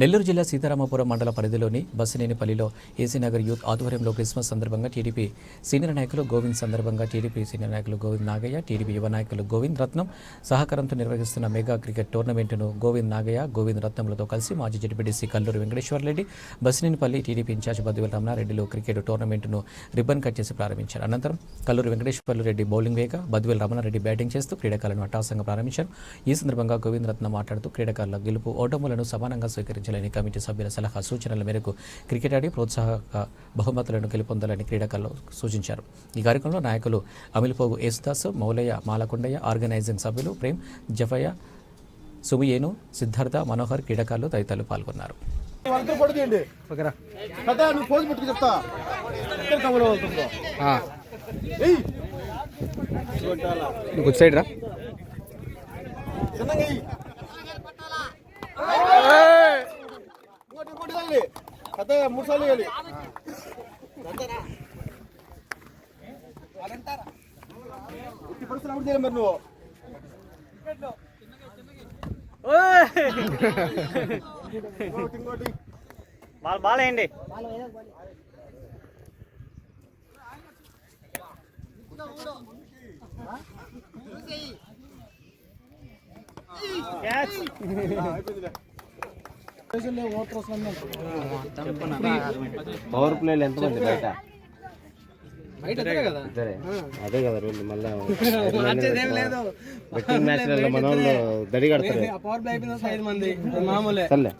నెల్లూరు జిల్లా సీతారామపురం మండల పరిధిలోని బస్సినేనిపల్లిలో ఏసీనగర్ యూత్ ఆధ్వర్యంలో క్రిస్మస్ సందర్భంగా టీడీపీ సీనియర్ నాయకులు గోవింద్ సందర్భంగా టీడీపీ సీనియర్ నాయకులు గోవింద్ నాగయ్య టీడీపీ యువ నాయకులు గోవింద్ రత్నం సహకారంతో నిర్వహిస్తున్న మెగా క్రికెట్ టోర్నమెంటును గోవింద్ నాగయ్య గోవింద్ రత్నంలతో కలిసి మాజీ ZPTC Kalluru Venkateswara Reddy Bassinenipalli TDP incharge Badduvela రమణారెడ్డిలు cricket టోర్నమెంటును రిబ్బన్ కట్ చేసి ప్రారంభించారు. అనంతరం కల్లూరు వెంకటేశ్వర్లు రెడ్డి బౌలింగ్ వేయగా బద్దువెల రమణారెడ్డి బ్యాటింగ్ చేస్తూ క్రీడాకారులను అట్టాసంగా ప్రారంభించారు. ఈ సందర్భంగా గోవింద్ రత్నం మాట్లాడుతూ క్రీడాకారుల గెలుపు ఓటములను సమానంగా స్వీకరించారు. స్వీకరించాలని కమిటీ సభ్యుల సలహా సూచనల మేరకు క్రికెట్ ఆడి ప్రోత్సాహక బహుమతులను గెలుపొందాలని క్రీడాకారులు సూచించారు. ఈ కార్యక్రమంలో నాయకులు అమిలిపోగు యేసుదాస్ మౌలయ్య మాలకొండయ్య ఆర్గనైజింగ్ సభ్యులు ప్రేమ్ జఫయ్య సుమియేను సిద్ధార్థ మనోహర్ క్రీడాకారులు తదితరులు పాల్గొన్నారు. నువ్వు పోజు పెట్టుకు తగిలి కథ మూడు సార్లు వేయాలి ఇట్టి పరిస్థితులు అప్పుడు చేయాలి మరి నువ్వు? ఇంకోటి ఇంకోటి బాల్ బాల్ వేయండి. క్యాచ్ అయిపోయిందిలే. పవర్ ప్లేలు ఎంతమంది? బయట? అదే కదా రూల్ మళ్ళా బెట్టింగ్ మ్యాచ్లలో మన వాళ్ళు మామూలే. సర్లే